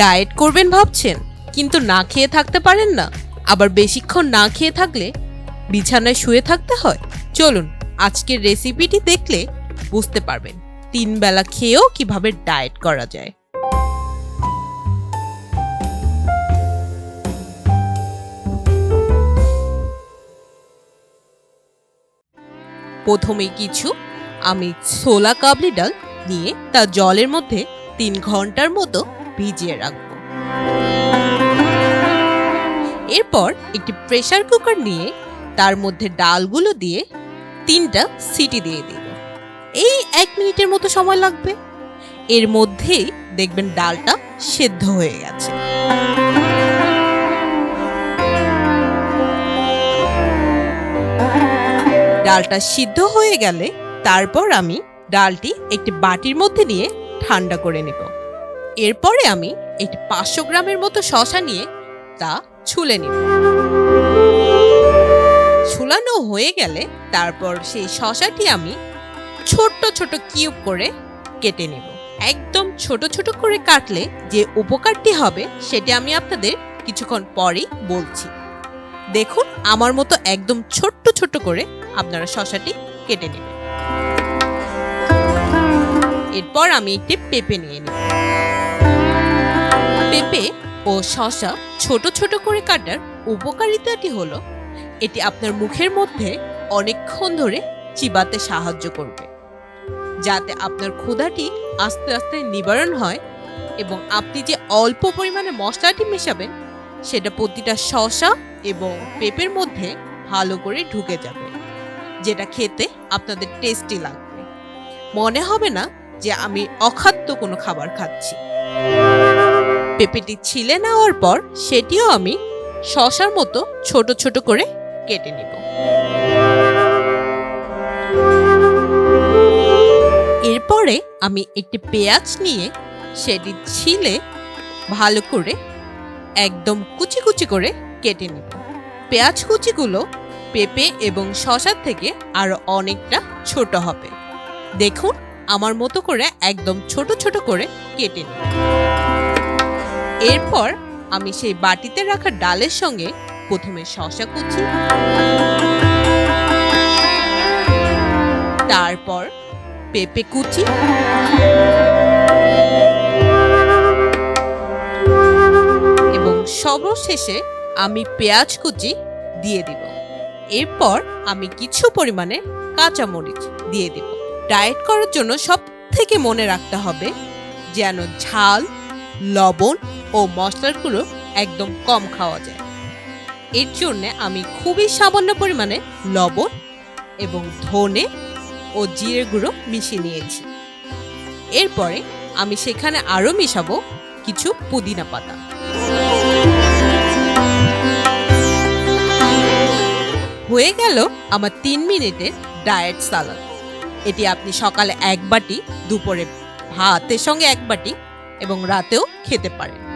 Diet করবেন ভাবছেন, কিন্তু না খেয়ে থাকতে পারেন না। আবার বেশিক্ষণ না খেয়ে থাকলে বিছানায় শুয়ে থাকতে হয়। চলুন, আজকের রেসিপিটি দেখলে বুঝতে পারবেন, তিন বেলা খেয়েও কীভাবে ডায়েট করা যায়। প্রথমে কিছু আমি ছোলা কাবলি ডাল নিয়ে তা জলের মধ্যে তিন ঘণ্টার মতো ভিজিয়ে রাখব। এরপর একটি প্রেসার কুকার নিয়ে তার মধ্যে ডালগুলো দিয়ে তিনটা সিটি দিয়ে দিব। এই এক মিনিটের মতো সময় লাগবে। এর মধ্যেই দেখবেন ডালটা সেদ্ধ হয়ে গেছে। ডালটা সিদ্ধ হয়ে গেলে তারপর আমি ডালটি একটি বাটির মধ্যে নিয়ে ঠান্ডা করে নেব। এরপরে আমি একটি পাঁচশো গ্রামের মতো শশা নিয়ে তা ছুলে নিব। ছুলানো হয়ে গেলে তারপর সেই শশাটি আমি ছোট্ট ছোট কিউব করে কেটে নেব। একদম ছোট ছোট করে কাটলে যে উপকারটি হবে সেটি আমি আপনাদের কিছুক্ষণ পরেই বলছি। দেখুন, আমার মতো একদম ছোট্ট ছোট করে আপনারা শশাটি কেটে নেবেন। এরপর আমি একটি পেঁপে নিয়ে নিব। পেঁপে ও শশা ছোট ছোট করে কাটার উপকারিতাটি হলো, এটি আপনার মুখের মধ্যে অনেকক্ষণ ধরে চিবাতে সাহায্য করবে, যাতে আপনার ক্ষুধাটি আস্তে আস্তে নিবারণ হয় এবং আপনি যে অল্প পরিমাণে মশলাটি মেশাবেন, সেটা প্রতিটা শশা এবং পেঁপের মধ্যে ভালো করে ঢুকে যাবে, যেটা খেতে আপনাদের টেস্টি লাগবে। মনে হবে না যে আমি অখাদ্য কোনো খাবার খাচ্ছি। পেঁপেটি ছিলে নেওয়ার পর সেটিও আমি শশার মতো ছোট ছোট করে কেটে নিব। এরপরে আমি একটি পেঁয়াজ নিয়ে সেটি ছিলে ভালো করে একদম কুচি কুচি করে কেটে নেব। পেঁয়াজ কুচিগুলো পেঁপে এবং শশার থেকে আরও অনেকটা ছোট হবে। দেখুন, আমার মতো করে একদম ছোট ছোট করে কেটে নিব। এরপর আমি সেই বাটিতে রাখা ডালের সঙ্গে প্রথমে শশা কুচি, তারপর পেঁপে কুচি, এবং সর্বশেষে আমি পেঁয়াজ কুচি দিয়ে দিব। এরপর আমি কিছু পরিমাণে কাঁচামরিচ দিয়ে দিব। ডায়েট করার জন্য সব থেকে মনে রাখতে হবে যেন ঝাল, লবণ ও মশলার গুঁড়ো একদম কম খাওয়া যায়। এর জন্য আমি খুবই সামান্য পরিমাণে লবণ এবং ধনে ও জিরে গুঁড়ো মিশিয়ে নিয়েছি। এরপরে আমি সেখানে আরও মিশাবো কিছু পুদিনা পাতা। হয়ে গেল আমার তিন মিনিটের ডায়েট সালাদ। এটি আপনি সকালে এক বাটি, দুপুরে ভাতের সঙ্গে এক বাটি এবং রাতেও খেতে পারেন।